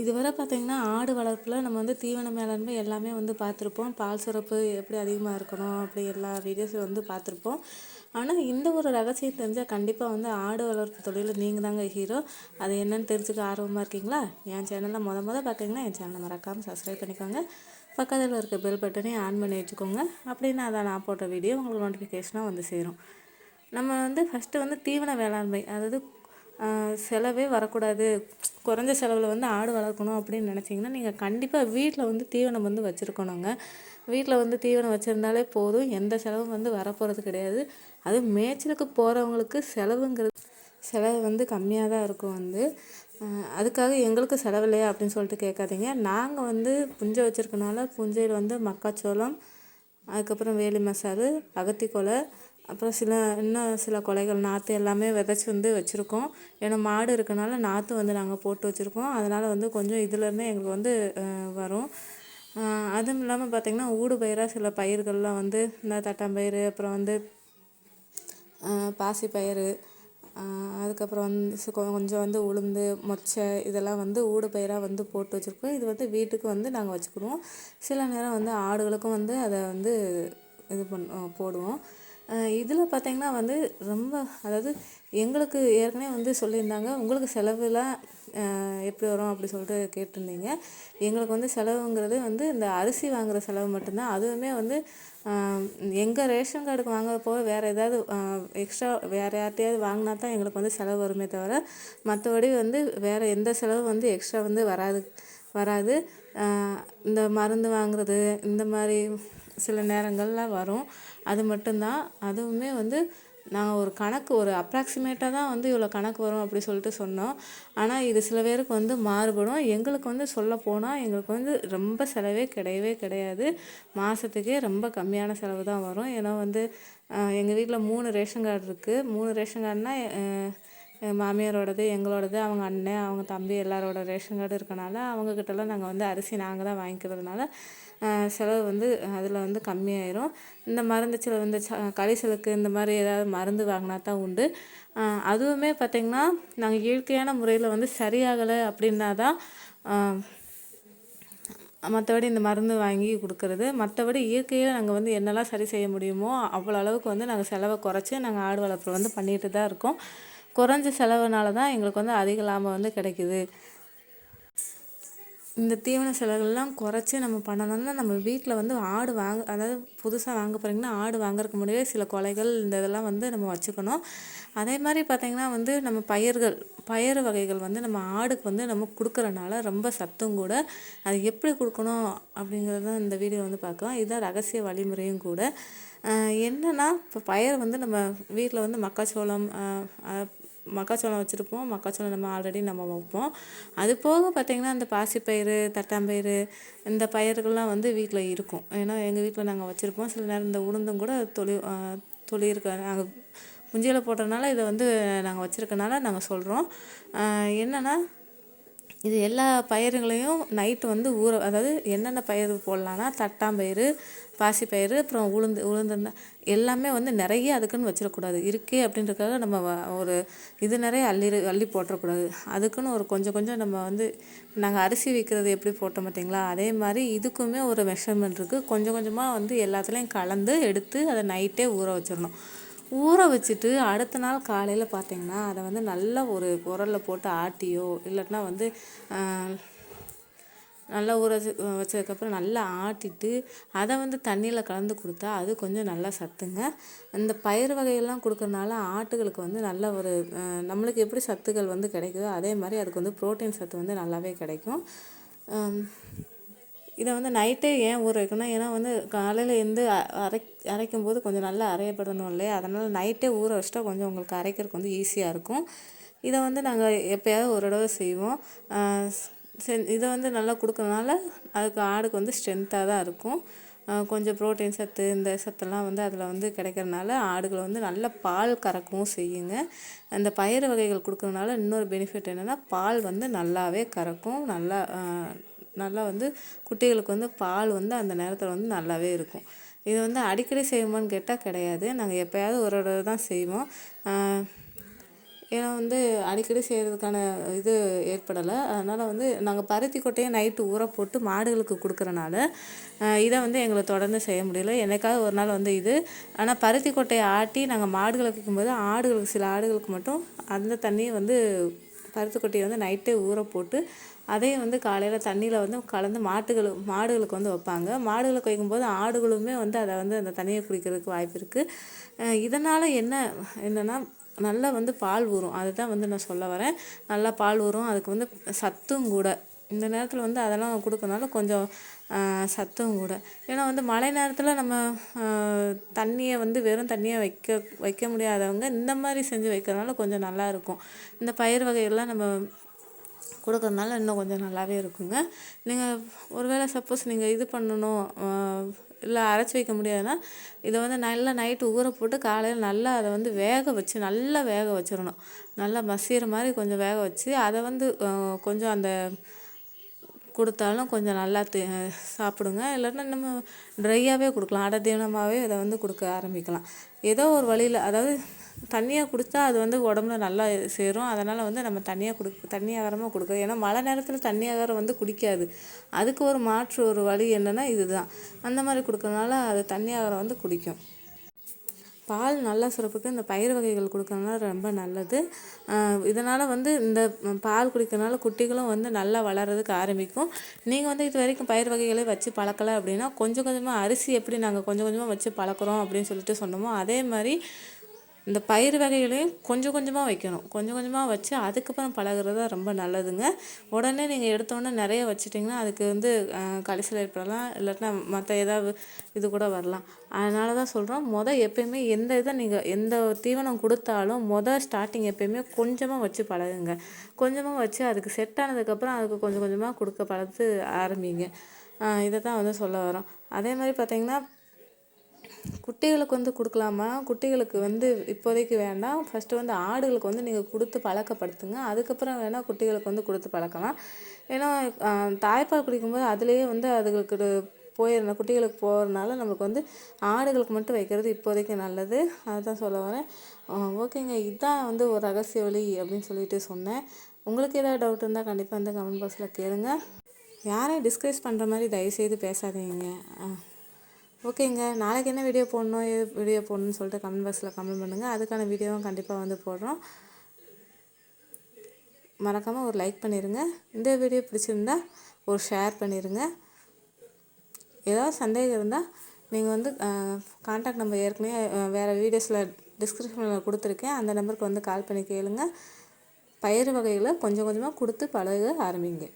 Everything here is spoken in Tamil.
இதுவரை பார்த்திங்கன்னா ஆடு வளர்ப்பில் நம்ம வந்து தீவன மேலாண்மை எல்லாமே வந்து பார்த்துருப்போம். பால் சுரப்பு எப்படி அதிகமாக இருக்கணும் அப்படி எல்லா வீடியோஸும் வந்து பார்த்துருப்போம். ஆனால் இந்த ஒரு ரகசியம் தெரிஞ்சால் கண்டிப்பாக வந்து ஆடு வளர்ப்பு தொழிலில் நீங்கள் தாங்க ஹீரோ அது என்னென்னு தெரிஞ்சுக்க ஆர்வமாக இருக்கீங்களா? என் சேனலில் மொதல் மொதல் பார்த்தீங்கன்னா என் சேனலை மறக்காமல் சப்ஸ்கிரைப் பண்ணிக்கோங்க. பக்கத்தில் இருக்க பெல் பட்டனையும் ஆன் பண்ணி வச்சுக்கோங்க. அப்படின்னா அதை நான் போட்ட வீடியோ உங்களுக்கு நோட்டிஃபிகேஷனாக வந்து சேரும். நம்ம வந்து ஃபஸ்ட்டு வந்து தீவன வேளாண்மை அதாவது செலவே வரக்கூடாது. குறைஞ்ச செலவில் வந்து ஆடு வளர்க்கணும் அப்படின்னு நினச்சிங்கன்னா நீங்கள் கண்டிப்பாக வீட்டில் வந்து தீவனம் வந்து வச்சுருக்கணுங்க. வீட்டில் வந்து தீவனம் வச்சுருந்தாலே போதும். எந்த செலவும் வந்து வரப்போகிறது கிடையாது. அதுவும் மேய்ச்சலுக்கு போகிறவங்களுக்கு செலவுங்கிறது செலவு வந்து கம்மியாக தான் இருக்கும் வந்து. அதுக்காக எங்களுக்கு செலவில்லையா அப்படின்னு சொல்லிட்டு கேட்காதீங்க. நாங்கள் வந்து புஞ்சை வச்சுருக்கனால புஞ்சையில் வந்து மக்காச்சோளம் அதுக்கப்புறம் வேலி மசாலு அகத்திக்கொலை அப்புறம் சில இன்னும் சில கொலைகள் நாற்று எல்லாமே விதைச்சி வந்து வச்சுருக்கோம். ஏன்னா மாடு இருக்கனால நாற்று வந்து நாங்கள் போட்டு வச்சுருக்கோம். அதனால் வந்து கொஞ்சம் இதுலேருந்தே எங்களுக்கு வந்து வரும். அதுவும் இல்லாமல் பார்த்திங்கன்னா ஊடு பயிராக சில பயிர்கள்லாம் வந்து இந்த தட்டாம்பயிறு அப்புறம் வந்து பாசிப்பயிறு அதுக்கப்புறம் வந்து கொஞ்சம் வந்து உளுந்து மொச்சை இதெல்லாம் வந்து ஊடு பயிராக வந்து போட்டு வச்சுருக்கோம். இது வந்து வீட்டுக்கு வந்து நாங்கள் வச்சுக்கிடுவோம். சில நேரம் வந்து ஆடுகளுக்கும் வந்து அதை வந்து இது பண் போடுவோம். இதில் பார்த்திங்கன்னா வந்து ரொம்ப அதாவது எங்களுக்கு ஏற்கனவே வந்து சொல்லியிருந்தாங்க உங்களுக்கு செலவுலாம் எப்படி வரும் அப்படி சொல்லிட்டு கேட்டிருந்தீங்க. எங்களுக்கு வந்து செலவுங்கிறது வந்து இந்த அரிசி வாங்குகிற செலவு மட்டும்தான். அதுவுமே வந்து எங்கள் ரேஷன் கார்டுக்கு வாங்க போக வேறு ஏதாவது எக்ஸ்ட்ரா வேறு யார்கிட்டையாவது வாங்கினா தான் எங்களுக்கு வந்து செலவு வருமே தவிர மற்றபடி வந்து வேறு எந்த செலவும் வந்து எக்ஸ்ட்ரா வந்து வராது வராது. இந்த மருந்து வாங்குறது இந்த மாதிரி சில நேரங்களில் வரும். அது மட்டும்தான். அதுவுமே வந்து நாங்கள் ஒரு கணக்கு ஒரு அப்ராக்சிமேட்டாக தான் வந்து இவ்வளோ கணக்கு வரும் அப்படி சொல்லிட்டு சொன்னோம். ஆனால் இது சில பேருக்கு வந்து மாறுபடும். எங்களுக்கு வந்து சொல்லப்போனால் எங்களுக்கு வந்து ரொம்ப செலவே கிடையவே கிடையாது. மாதத்துக்கே ரொம்ப கம்மியான செலவு தான் வரும். ஏன்னா வந்து எங்கள் வீட்டில் மூணு ரேஷன் கார்டு இருக்குது மூணு ரேஷன் கார்டுனால் மாமியாரோடது எங்களோடது அவங்க அண்ணன் அவங்க தம்பி எல்லாரோட ரேஷன் கார்டு இருக்கனால அவங்கக்கிட்டலாம் நாங்கள் வந்து அரிசி நாங்கள் தான் வாங்கிக்கிறதுனால செலவு வந்து அதில் வந்து கம்மியாயிரும். இந்த மருந்து செலவு இந்த ச இந்த மாதிரி ஏதாவது மருந்து வாங்கினா தான் உண்டு. அதுவுமே பார்த்திங்கன்னா நாங்கள் இயற்கையான முறையில் வந்து சரியாகலை அப்படின்னா தான் மற்றபடி இந்த மருந்து வாங்கி கொடுக்கறது. மற்றபடி இயற்கையில் நாங்கள் வந்து என்னெல்லாம் சரி செய்ய முடியுமோ அவ்வளோ அளவுக்கு வந்து நாங்கள் செலவை குறைச்சி நாங்கள் ஆடு வளர்ப்பு வந்து பண்ணிகிட்டு தான் இருக்கோம். குறைஞ்ச செலவுனால தான் எங்களுக்கு வந்து அதிக லாபம் வந்து கிடைக்குது. இந்த தீவன செலவுகள்லாம் குறைச்சி நம்ம பண்ணணும்னா நம்ம வீட்டில் வந்து ஆடு வாங்க அதாவது புதுசாக வாங்க போகிறீங்கன்னா ஆடு வாங்குறதுக்கு முன்னாடியே சில கொலைகள் இந்த இதெல்லாம் வந்து நம்ம வச்சுக்கணும். அதே மாதிரி பார்த்திங்கன்னா வந்து நம்ம பயிர்கள் பயிறு வகைகள் வந்து நம்ம ஆடுக்கு வந்து நம்ம கொடுக்குறனால ரொம்ப சத்தும் கூட அது எப்படி கொடுக்கணும் அப்படிங்கிறது தான் இந்த வீடியோ வந்து பார்க்கலாம். இதுதான் ரகசிய வழிமுறையும் கூட. என்னென்னா இப்போ பயிர் வந்து நம்ம வீட்டில் வந்து மக்காச்சோளம் மக்காச்சோளம் வச்சுருப்போம். மக்காச்சோளம் நம்ம ஆல்ரெடி நம்ம வைப்போம். அது போக பார்த்திங்கன்னா இந்த பாசிப்பயிறு தட்டாம்பயிறு இந்த பயிர்கள்லாம் வந்து வீட்டில் இருக்கும். ஏன்னா எங்கள் வீட்டில் நாங்கள் வச்சுருப்போம். சில நேரம் இந்த உளுந்தும் கூட தொழி தொழி நாங்கள் முஞ்சியில் போட்டதுனால இதை வந்து நாங்கள் வச்சுருக்கனால நாங்கள் சொல்கிறோம் என்னென்னா இது எல்லா பயிருங்களையும் நைட்டு வந்து ஊற அதாவது என்னென்ன பயிர் போடலான்னா தட்டாம்பயிறு பாசிப்பயிறு அப்புறம் உளுந்து உளுந்து எல்லாமே வந்து நிறைய அதுக்குன்னு வச்சிடக்கூடாது. இருக்கே அப்படின்றக்காக நம்ம ஒரு இது நிறைய அள்ளி அள்ளி போட்டுறக்கூடாது. அதுக்குன்னு ஒரு கொஞ்சம் கொஞ்சம் நம்ம வந்து நாங்கள் அரிசி விற்கிறது எப்படி போட்டோம் பார்த்தீங்களா? அதே மாதிரி இதுக்குமே ஒரு மெஷர்மெண்ட் இருக்குது கொஞ்சம் கொஞ்சமாக வந்து எல்லாத்துலேயும் கலந்து எடுத்து அதை நைட்டே ஊற வச்சிடணும். ஊற வச்சுட்டு அடுத்த நாள் காலையில் பார்த்தீங்கன்னா அதை வந்து நல்லா ஒரு குரலில் போட்டு ஆட்டியோ இல்லாட்டினா வந்து நல்லா ஊற வச்சு வச்சதுக்கப்புறம் நல்லா ஆட்டிட்டு அதை வந்து தண்ணியில் கலந்து கொடுத்தா அது கொஞ்சம் நல்லா சத்துங்க. இந்த பயிர் வகையெல்லாம் கொடுக்கறனால ஆட்டுகளுக்கு வந்து நல்ல ஒரு நம்மளுக்கு எப்படி சத்துக்கள் வந்து கிடைக்குதோ அதே மாதிரி அதுக்கு வந்து ப்ரோட்டீன் சத்து வந்து நல்லாவே கிடைக்கும். இதை வந்து நைட்டே ஏன் ஊற வைக்கணும்? ஏன்னா வந்து காலையில் எழுந்து அரை அரைக்கும் போது கொஞ்சம் நல்லா அரையப்படணும் இல்லையா? அதனால் நைட்டே ஊற வச்சிட்டா கொஞ்சம் உங்களுக்கு அரைக்கிறதுக்கு வந்து ஈஸியாக இருக்கும். இதை வந்து நாங்கள் எப்போயாவது ஒரு தடவை செய்வோம். செ இதை வந்து நல்லா கொடுக்கறனால அதுக்கு ஆடுக்கு வந்து ஸ்ட்ரென்த்தாக தான் இருக்கும். கொஞ்சம் ப்ரோட்டீன் சத்து இந்த சத்தெல்லாம் வந்து அதில் வந்து கிடைக்கிறனால ஆடுகளை வந்து நல்ல பால் கறக்கவும் செய்யுங்க. அந்த பயிறு வகைகள் கொடுக்கறனால இன்னொரு பெனிஃபிட் என்னென்னா பால் வந்து நல்லாவே கறக்கும். நல்லா நல்லா வந்து குட்டிகளுக்கு வந்து பால் வந்து அந்த நேரத்தில் வந்து நல்லாவே இருக்கும். இது வந்து அடிக்கடி செய்வோமான்னு கேட்டால் கிடையாது. நாங்கள் எப்போயாவது ஒரு தடவை தான் செய்வோம். ஏன்னா வந்து அடிக்கடி செய்கிறதுக்கான இது ஏற்படலை. அதனால் வந்து நாங்கள் பருத்தி கொட்டையை நைட்டு ஊற போட்டு மாடுகளுக்கு கொடுக்குறனால இதை வந்து எங்களை தொடர்ந்து செய்ய முடியல. என்னைக்காவது ஒரு நாள் வந்து இது. ஆனால் பருத்தி கொட்டையை ஆட்டி நாங்கள் மாடுகளுக்கு வைக்கும்போது ஆடுகளுக்கு சில ஆடுகளுக்கு மட்டும் அந்த தண்ணியை வந்து பருத்தி வந்து நைட்டே ஊற போட்டு அதையும் வந்து காலையில் தண்ணியில் வந்து கலந்து மாட்டுகள் மாடுகளுக்கு வந்து வைப்பாங்க. மாடுகளுக்கு வைக்கும்போது ஆடுகளுமே வந்து அதை வந்து அந்த தண்ணியை குடிக்கிறதுக்கு வாய்ப்பு இருக்குது இதனால் என்ன என்னென்னா நல்லா வந்து பால் ஊறும். அதுதான் வந்து நான் சொல்ல வரேன். நல்லா பால் ஊறும். அதுக்கு வந்து சத்தும் கூட. இந்த நேரத்தில் வந்து அதெல்லாம் கொடுக்கறனால கொஞ்சம் சத்தும் கூட. ஏன்னா வந்து மழை நேரத்தில் நம்ம தண்ணியை வந்து வெறும் தண்ணியை வைக்க வைக்க முடியாதவங்க இந்த மாதிரி செஞ்சு வைக்கிறதுனால கொஞ்சம் நல்லா இருக்கும். இந்த பயிர் வகைகள்லாம் நம்ம கொடுக்கறதுனால இன்னும் கொஞ்சம் நல்லாவே இருக்குங்க. நீங்கள் ஒருவேளை சப்போஸ் நீங்கள் இது பண்ணணும் இல்லை அரைச்சி வைக்க முடியாதுன்னா இதை வந்து நல்லா நைட்டு ஊற போட்டு காலையில் நல்லா அதை வந்து வேக வச்சு நல்லா வேக வச்சிடணும் நல்லா மசிகிற மாதிரி கொஞ்சம் வேக வச்சு அதை வந்து கொஞ்சம் அந்த கொடுத்தாலும் கொஞ்சம் நல்லா தே சாப்பிடுங்க. இல்லைன்னா நம்ம ட்ரையாகவே கொடுக்கலாம். அடை தீவனமாகவே இதை வந்து கொடுக்க ஆரம்பிக்கலாம். ஏதோ ஒரு வழியில் அதாவது தண்ணியாக குடித்தா அது வந்து உடம்புல நல்லா சேரும். அதனால் வந்து நம்ம தண்ணியாக கொடுக்க தண்ணி ஆகாரமாக கொடுக்க ஏன்னா மழை நேரத்தில் தண்ணி ஆகாரம் வந்து குடிக்காது. அதுக்கு ஒரு மாற்று ஒரு வழி என்னென்னா இதுதான். அந்த மாதிரி கொடுக்கறனால அது தண்ணி ஆகாரம் வந்து குடிக்கும். பால் நல்லா சுரப்புக்கு இந்த பயிர் வகைகள் கொடுக்கறதுனால ரொம்ப நல்லது. இதனால் வந்து இந்த பால் குடிக்கிறதுனால குட்டிகளும் வந்து நல்லா வளர்கிறதுக்கு ஆரம்பிக்கும். நீங்கள் வந்து இது வரைக்கும் பயிர் வகைகளை வச்சு பழக்கலை அப்படின்னா கொஞ்சம் கொஞ்சமாக அரிசி எப்படி நாங்கள் கொஞ்சம் கொஞ்சமாக வச்சு பழக்கிறோம் அப்படின்னு சொல்லிட்டு சொன்னோமோ அதே மாதிரி இந்த பயிர் வகைகளையும் கொஞ்சம் கொஞ்சமாக வைக்கணும். கொஞ்சம் கொஞ்சமாக வச்சு அதுக்கப்புறம் பழகுறது தான் ரொம்ப நல்லதுங்க. உடனே நீங்கள் எடுத்தோடனே நிறைய வச்சிட்டிங்கன்னா அதுக்கு வந்து கடைசியில் ஏற்படலாம் இல்லாட்டினா மற்ற ஏதாவது இது கூட வரலாம். அதனால தான் சொல்கிறோம் மொதல் எப்பயுமே எந்த இதை நீங்கள் எந்த தீவனம் கொடுத்தாலும் மொதல் ஸ்டார்டிங் எப்பயுமே கொஞ்சமாக வச்சு பழகுங்க. கொஞ்சமாக வச்சு அதுக்கு செட் ஆனதுக்கப்புறம் அதுக்கு கொஞ்சம் கொஞ்சமாக கொடுக்க பழகு ஆரம்பிங்க. இதை தான் வந்து சொல்ல வரோம் அதே மாதிரி பார்த்திங்கன்னா குட்டிகளுக்கு வந்து கொடுக்கலாமா? குட்டிகளுக்கு வந்து இப்போதைக்கு வேண்டாம். ஃபஸ்ட்டு வந்து ஆடுகளுக்கு வந்து நீங்கள் கொடுத்து பழக்கப்படுத்துங்க. அதுக்கப்புறம் வேணால் குட்டிகளுக்கு வந்து கொடுத்து பழக்கலாம். ஏன்னா தாய்ப்பால் குடிக்கும்போது அதுலேயே வந்து அதுகளுக்கு போயிருந்த குட்டிகளுக்கு போகிறதுனால நம்மளுக்கு வந்து ஆடுகளுக்கு மட்டும் வைக்கிறது இப்போதைக்கு நல்லது. அதுதான் சொல்ல வரேன். ஓகேங்க. இதுதான் வந்து ஒரு ரகசிய வழி அப்படின்னு சொல்லிட்டு சொன்னேன். உங்களுக்கு ஏதாவது டவுட் இருந்தால் கண்டிப்பாக வந்து கமெண்ட் பாக்ஸில் கேளுங்க. யாரையும் டிஸ்கஸ் பண்ணுற மாதிரி தயவுசெய்து பேசாதீங்க. ஓகேங்க. நாளைக்கு என்ன வீடியோ போடணும் எது வீடியோ போடணும்னு சொல்லிட்டு கமெண்ட் பாக்ஸில் கமெண்ட் பண்ணுங்கள் அதுக்கான வீடியோவும் கண்டிப்பாக வந்து போடுறோம். மறக்காமல் ஒரு லைக் பண்ணிடுங்க இந்த வீடியோ பிடிச்சிருந்தா ஒரு ஷேர் பண்ணிடுங்க ஏதாவது சந்தேகம் இருந்தால் நீங்கள் வந்து காண்டாக்ட் நம்பர் ஏற்கனவே வேறு வீடியோஸில் டிஸ்கிரிப்ஷனில் கொடுத்துருக்கேன். அந்த நம்பருக்கு வந்து கால் பண்ணி கேளுங்க. பயிர் வகைகளை கொஞ்சம் கொஞ்சமாக கொடுத்து பழக ஆரம்பிங்க.